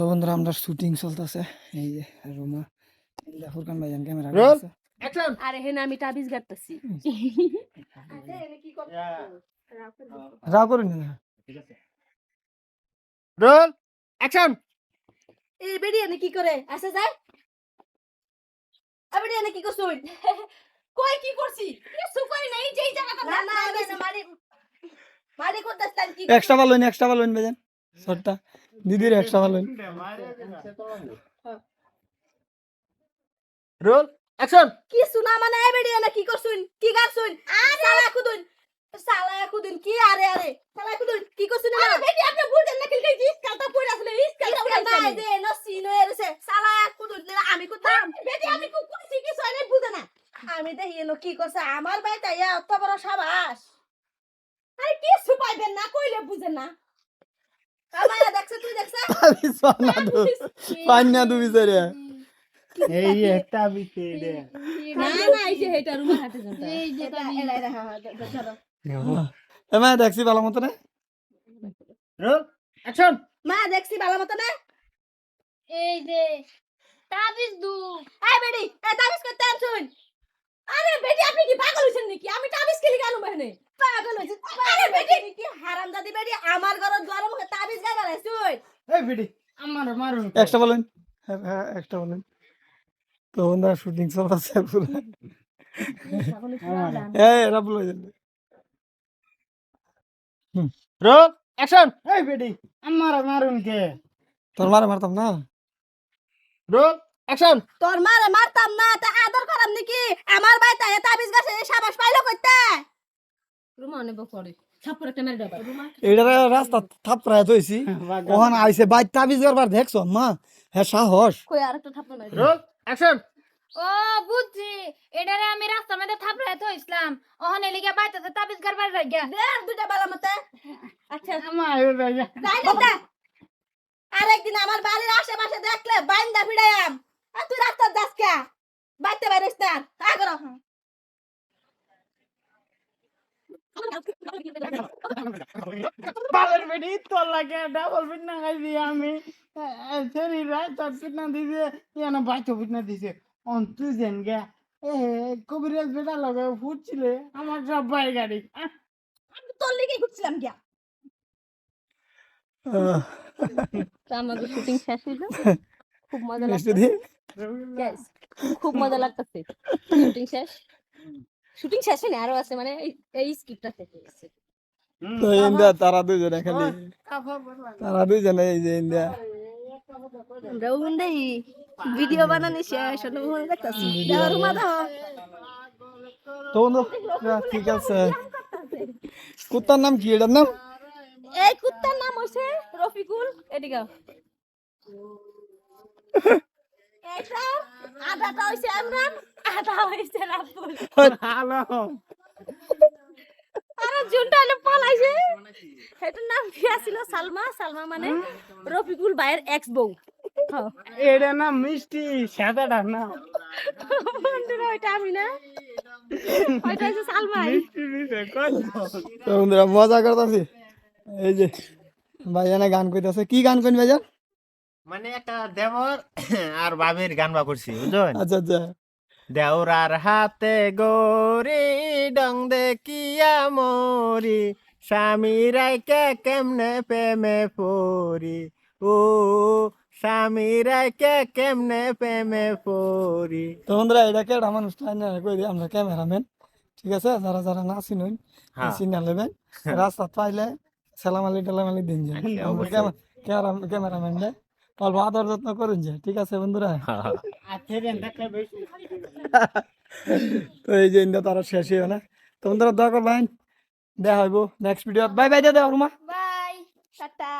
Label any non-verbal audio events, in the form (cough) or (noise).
তো বন্ধুরা আমরা শুটিং চলতেছে। এই যে রুমা ফুরকান ভাইজান ক্যামেরা. আরে হেনা আমি তাবিজ গাঁটতেছি রাও করুন না। রোল! অ্যাকশন এই বেড়ি এনে কি করে? আসে যায়? আবেড়ি এনে কি করছুন কই কি করছি? কই নাই যেই জায়গাটা না না না মারি মারি করতেছেন কি এক্সট্রা ভালো এক্সট্রা ভালো ভাইজান শর্টটা দিদির এক্সট্রা ভালো। রোল অ্যাকশন কিছু না মানে এই বেড়ি এনে কি করছুন? কি গাছুন সালা কুদুন সালা কুদুন কি আরে আরে? সালা কুদুন কি করছুন আরে বেটি আপনি বুঝেন না কিলকে ইস কালটা পড়ে আসলে ইস কালটা পড়ে আসলে। দে ন সিনো এরছে সালা কুদুন আমি কুদাম বেটি আমি কু করছি কি সয়নে বুঝে না আমি দেখি এনো কি করছে। আমার বাইটা ইয়া অত বড় সাবাস। আরে কি সুপাইবেন না কইলে বুঝেন না। আমায় দেখছ সোনা (laughs) দু পান্না দু বিচারে। এই (laughs) একটা বিতে দে না না এই যে হেটা রুমে হাতে জানতা এই যে এলা এলা হ্যাঁ ধরো। এমা দেখছি ভালো মতো না রোল অ্যাকশন। মা দেখছি ভালো মতো না এই যে তাবিজ দু। এই বেডি এই তাবিজ করতে আনছুন আরে বেডি আপনি কি পাগল হইছেন নাকি? আমি তাবিজ খেলি কেন বহনে? পাগল হইছেন আরে বেডি কি হারামজাদি বেডি আমার ঘর মুখে তাবিজ আইছুন এই আমার বলেন। হ্যাঁ হ্যাঁ এক্সট্রা বলেন। তো শুটিং পুরো। এই অ্যাকশন এই আমার মারুন কে? তোর মারে মারতাম না? অ্যাকশন তোর মারে মারতাম না তা আদর করাম নাকি? আমার বাইতা এ তাবিজ গাছে এই সাবাস পাইলো কইতে? রুমা নেব রাস্তা থাপড়ায় থইছি ওখানে আইছে বাইর তাবিজ করবার দেখছ মা? হ্যাঁ সাহস। কই আরেকটা থাপ্পড় মারি অ্যাকশন ও বুঝছি। এটারে আমি রাস্তার মধ্যে থাপড়ায় তো ইসলাম ওখানে লিগে বাইতেছে তাবিজ করবার লাগিয়া। দেখ দুটা বালা মতে। আচ্ছা। আমার যাই না আরেকদিন আমার বাড়ির আশেপাশে দেখলে বাইন্দা ভিড়াইয়াম। আর তুই রাস্তার যাস কে বাইতে বাইরিস না। তা করো বালের বেডি তোর লাগে ডাবল ফিট না খাই দিয়ে আমি। শরীর রাত তোর দিছে বাইতো দিছে। অন তুই যেন গে। এ কবিরাজ বেটা লগে ফুটছিলে আমার সব বাই গাড়ি। আমি তোর লিগে ঘুরছিলাম গিয়া। আমাদের শুটিং শেষ হইল খুব মজা লাগছে খুব মজা লাগতেছে। শুটিং শেষ? শুটিং শেষ হয়নি আরও আছে মানে এই- এই স্ক্রিপ্টটা শেষ হয়ে গেছে। তো ইন্ডিয়া তারা দুজনে খালি তারা দুজনে এই যে ইন্ডিয়া। ভিডিও বানানি শেষ মনে ঠিক আছে। কুত্তার নাম কি? এটার নাম? এই কুত্তার নাম হইছে রফিকুল। এদিকে আও। (laughs) আধাটা হইছে আমরান আধা হইছে জুনটা হলো পালাইছে। এটার নাম কি ছিল সালমা সালমা মানে রফিকুল ভাইয়ের এক্স বউ হ্যাঁ। এটা না মিষ্টি সাদাটা না বন্ধুরা ওইটা আমি না। ওইটা হচ্ছে সালমাই মিষ্টি মিষ্টি কত তো বন্ধুরা মজা করতেছি। এই যে ভাইজানে গান কইতাছে। কি গান কইন ভাইজান? মানে একটা দেবর আর বাবির গান বা করছি বুঝলেন আচ্ছা আচ্ছা। দেওরার হাতে গরি ডং দেখিয়া মরি। স্বামী রাইকে কেমনে প্রেমে পরি ও স্বামী রাইকে কেমনে প্রেমে পরি তো বন্ধুরা এটা কে আমার অনুষ্ঠান কই দিই আমরা ক্যামেরাম্যান। ঠিক আছে? যারা যারা না চিনুন হ্যাঁ। চিনা নেবেন। (laughs) রাস্তা পাইলে সালামালি টালামালি দিন যায়। হ্যাঁ, আমরা অবশ্যই। ক্যামেরাম্যান অল্প আদর যত্ন করুন যে ঠিক আছে বন্ধুরা? (laughs) (laughs) তো এই যে ইন্দা তারা শেষ হইও না। তো বন্ধুরা দোয়া করবেন। দেখা হইব নেক্সট ভিডিও বাই বাই দাদা দেওয়া রুমা বাই টাটা।